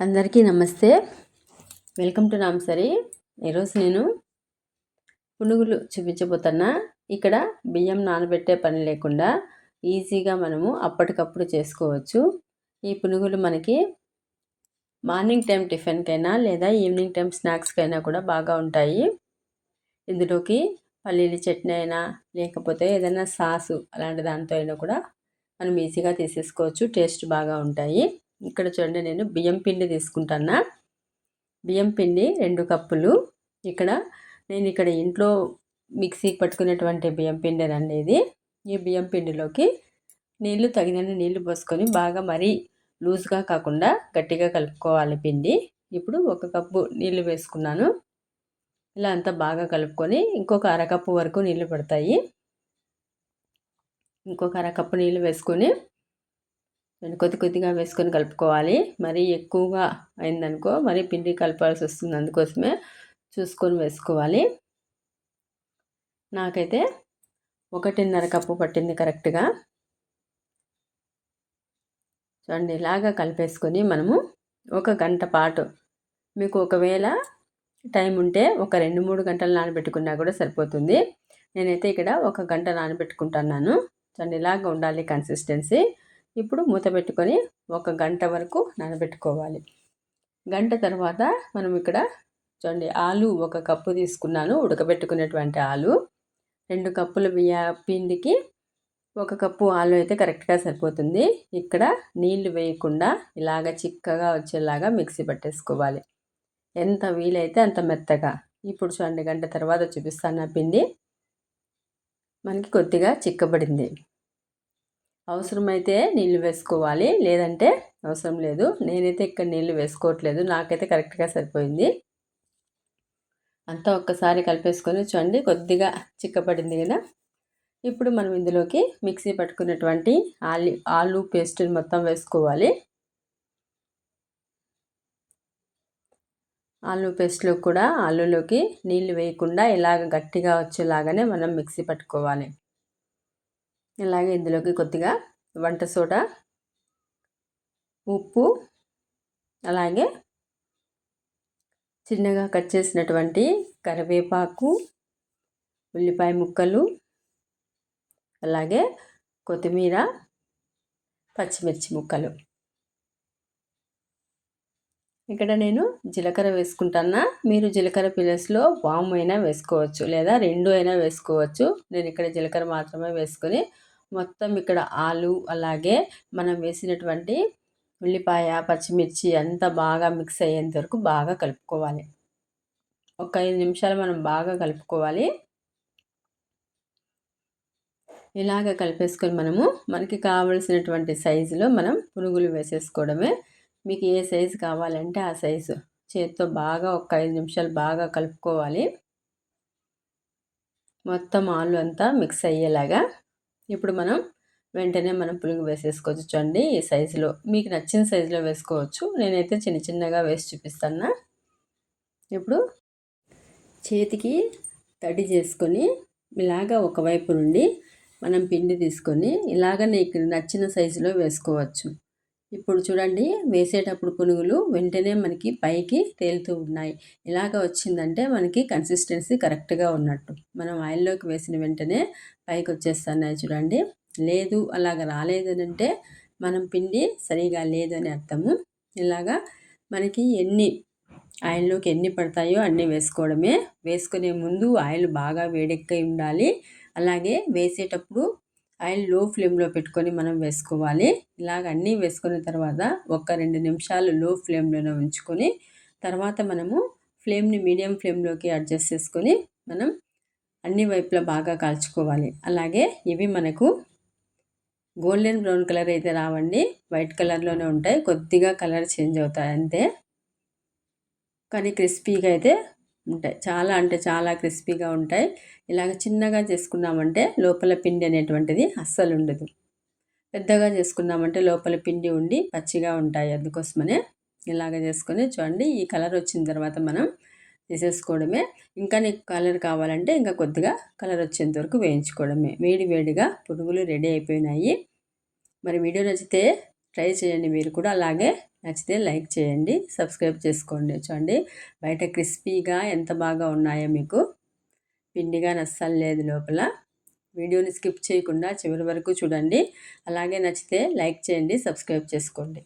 అందరికీ నమస్తే. Welcome to నామ్సరి ఈరోజు నేను పునుగులు చూపించబోతున్నా. ఇక్కడ బియ్యం నానబెట్టే పని లేకుండా ఈజీగా మనము అప్పటికప్పుడు చేసుకోవచ్చు. ఈ పునుగులు మనకి మార్నింగ్ టైం టిఫిన్కైనా లేదా ఈవినింగ్ టైం స్నాక్స్కైనా కూడా బాగా ఉంటాయి. ఇందులోకి పల్లీల చట్నీ అయినా లేకపోతే ఏదైనా సాసు అలాంటి దాంతో అయినా కూడా మనం ఈజీగా తీసేసుకోవచ్చు. టేస్ట్ బాగా ఉంటాయి. ఇక్కడ చూడండి నేను బియ్యం పిండి తీసుకుంటానా బియ్యం పిండి రెండు కప్పులు. ఇక్కడ నేను ఇక్కడ ఇంట్లో మిక్సీకి పట్టుకునేటువంటి బియ్యం పిండి అనేది ఈ బియ్యం పిండిలోకి నీళ్ళు తగినన్ని నీళ్ళు పోసుకొని బాగా మరీ లూజ్గా కాకుండా గట్టిగా కలుపుకోవాలి పిండి. ఇప్పుడు ఒక కప్పు నీళ్ళు వేసుకున్నాను. ఇలా అంతా బాగా కలుపుకొని ఇంకొక అరకప్పు వరకు నీళ్ళు పడతాయి. ఇంకొక అరకప్పు నీళ్ళు వేసుకొని కొద్ది కొద్దిగా వేసుకొని కలుపుకోవాలి. మరీ ఎక్కువగా అయిందనుకో మరీ పిండి కలపాల్సి వస్తుంది. అందుకోసమే చూసుకొని వేసుకోవాలి. నాకైతే ఒకటిన్నర కప్పు పట్టింది కరెక్ట్గా. చూడండి ఇలాగా కలిపేసుకొని మనము ఒక గంట పాటు మీకు ఒకవేళ టైం ఉంటే ఒక రెండు మూడు గంటలు నానబెట్టుకున్నా కూడా సరిపోతుంది. నేనైతే ఇక్కడ ఒక గంట నానబెట్టుకుంటున్నాను. చూడండి ఇలాగ ఉండాలి కన్సిస్టెన్సీ. ఇప్పుడు మూత పెట్టుకొని ఒక గంట వరకు నానబెట్టుకోవాలి. గంట తర్వాత మనం ఇక్కడ చూడండి ఆలు ఒక కప్పు తీసుకున్నాను ఉడకబెట్టుకునేటువంటి ఆలు. రెండు కప్పుల బియ్య పిండికి ఒక కప్పు ఆలు అయితే కరెక్ట్గా సరిపోతుంది. ఇక్కడ నీళ్ళు వేయకుండా ఇలాగ చిక్కగా వచ్చేలాగా మిక్సీ పట్టేసుకోవాలి. ఎంత వీలైతే అంత మెత్తగా. ఇప్పుడు చూడండి గంట తర్వాత చూపిస్తాను ఆ పిండి. మనకి కొద్దిగా చిక్కబడింది. అవసరమైతే నీళ్ళు వేసుకోవాలి. లేదంటే అవసరం లేదు. నేనైతే ఇక్కడ నీళ్ళు వేసుకోవట్లేదు. నాకైతే కరెక్ట్గా సరిపోయింది. అంతా ఒక్కసారి కలిపేసుకొని చూడండి. కొద్దిగా చిక్కపడింది కదా. ఇప్పుడు మనం ఇందులోకి మిక్సీ పట్టుకున్నటువంటి ఆలు ఆలు పేస్ట్ని మొత్తం వేసుకోవాలి. ఆలు పేస్ట్లో కూడా ఆలులోకి నీళ్ళు వేయకుండా ఇలాగ గట్టిగా వచ్చేలాగానే మనం మిక్సీ పట్టుకోవాలి. ఇలాగే ఇందులోకి కొద్దిగా వంట సోడా ఉప్పు అలాగే చిన్నగా కట్ చేసినటువంటి కరివేపాకు ఉల్లిపాయ ముక్కలు అలాగే కొత్తిమీర పచ్చిమిర్చి ముక్కలు. ఇక్కడ నేను జీలకర్ర వేసుకుంటానా? మీరు జీలకర్ర ప్లేస్లో వాము అయినా వేసుకోవచ్చు లేదా రెండు అయినా వేసుకోవచ్చు. నేను ఇక్కడ జీలకర్ర మాత్రమే వేసుకొని మొత్తం ఇక్కడ ఆలు అలాగే మనం వేసినటువంటి ఉల్లిపాయ పచ్చిమిర్చి అంతా బాగా మిక్స్ అయ్యేంత వరకు బాగా కలుపుకోవాలి. ఒక ఐదు నిమిషాలు మనం బాగా కలుపుకోవాలి. ఇలాగ కలిపేసుకొని మనము మనకి కావలసినటువంటి సైజులో మనం పునుగులు వేసేసుకోవడమే. మీకు ఏ సైజు కావాలంటే ఆ సైజు చేతితో బాగా ఒక ఐదు నిమిషాలు బాగా కలుపుకోవాలి. మొత్తం ఆలు అంతా మిక్స్ అయ్యేలాగా ఇప్పుడు మనం వెంటనే మనం పులుగు వేసేసుకోవచ్చు. చూడండి ఈ సైజులో మీకు నచ్చిన సైజులో వేసుకోవచ్చు. నేనైతే చిన్న చిన్నగా వేసి చూపిస్తాను ఇప్పుడు చేతికి తడి చేసుకొని ఇలాగా ఒకవైపు నుండి మనం పిండి తీసుకొని ఇలాగ నీకు నచ్చిన సైజులో వేసుకోవచ్చు. ఇప్పుడు చూడండి వేసేటప్పుడు పునుగులు వెంటనే మనకి పైకి తేలుతూ ఉన్నాయి. ఇలాగ వచ్చిందంటే మనకి కన్సిస్టెన్సీ కరెక్ట్గా ఉన్నట్టు. మనం ఆయిల్లోకి వేసిన వెంటనే పైకి వచ్చేస్తున్నాయి చూడండి లేదు అలాగ రాలేదనంటే మనం పిండి సరిగా లేదని అర్థము. ఇలాగా మనకి ఎన్ని ఆయిల్లోకి ఎన్ని పడతాయో అన్నీ వేసుకోవడమే. వేసుకునే ముందు ఆయిల్ బాగా వేడెక్కి ఉండాలి. అలాగే వేసేటప్పుడు ఆయిల్లో ఫ్లేమ్లో పెట్టుకొని మనం వేసుకోవాలి. ఇలాగ అన్నీ వేసుకున్న తర్వాత ఒక రెండు నిమిషాలు లో ఫ్లేమ్లోనే ఉంచుకొని తర్వాత మనము ఫ్లేమ్ని మీడియం ఫ్లేమ్లోకి అడ్జస్ట్ చేసుకొని మనం అన్ని వైపులా బాగా కాల్చుకోవాలి. అలాగే ఇవి మనకు గోల్డెన్ బ్రౌన్ కలర్ అయితే రావండి. వైట్ కలర్లోనే ఉంటాయి. కొద్దిగా కలర్ చేంజ్ అవుతాయి అంతే. కానీ క్రిస్పీగా అయితే ఉంటాయి. చాలా అంటే చాలా క్రిస్పీగా ఉంటాయి. ఇలాగ చిన్నగా చేసుకున్నామంటే లోపల పిండి అనేటువంటిది అస్సలు ఉండదు. పెద్దగా చేసుకున్నామంటే లోపల పిండి ఉండి పచ్చిగా ఉంటాయి అందుకోసమనే ఇలాగ చేసుకొని చూడండి. ఈ కలర్ వచ్చిన తర్వాత మనం తీసేసుకోవడమే. ఇంకా నీకు కలర్ కావాలంటే ఇంకా కొద్దిగా కలర్ వచ్చేంత వరకు వేయించుకోవడమే. వేడి వేడిగా పునుగులు రెడీ అయిపోయినాయి. మరి వీడియో నచ్చితే ట్రై చేయండి మీరు కూడా. అలాగే నచ్చితే లైక్ చేయండి. సబ్స్క్రైబ్ చేసుకోండి. చూడండి బయట క్రిస్పీగా ఎంత బాగా ఉన్నాయో మీకు. పిండిగా నస్సలు లేదు లోపల. వీడియోని స్కిప్ చేయకుండా చివరి వరకు చూడండి. అలాగే నచ్చితే లైక్ చేయండి సబ్స్క్రైబ్ చేసుకోండి.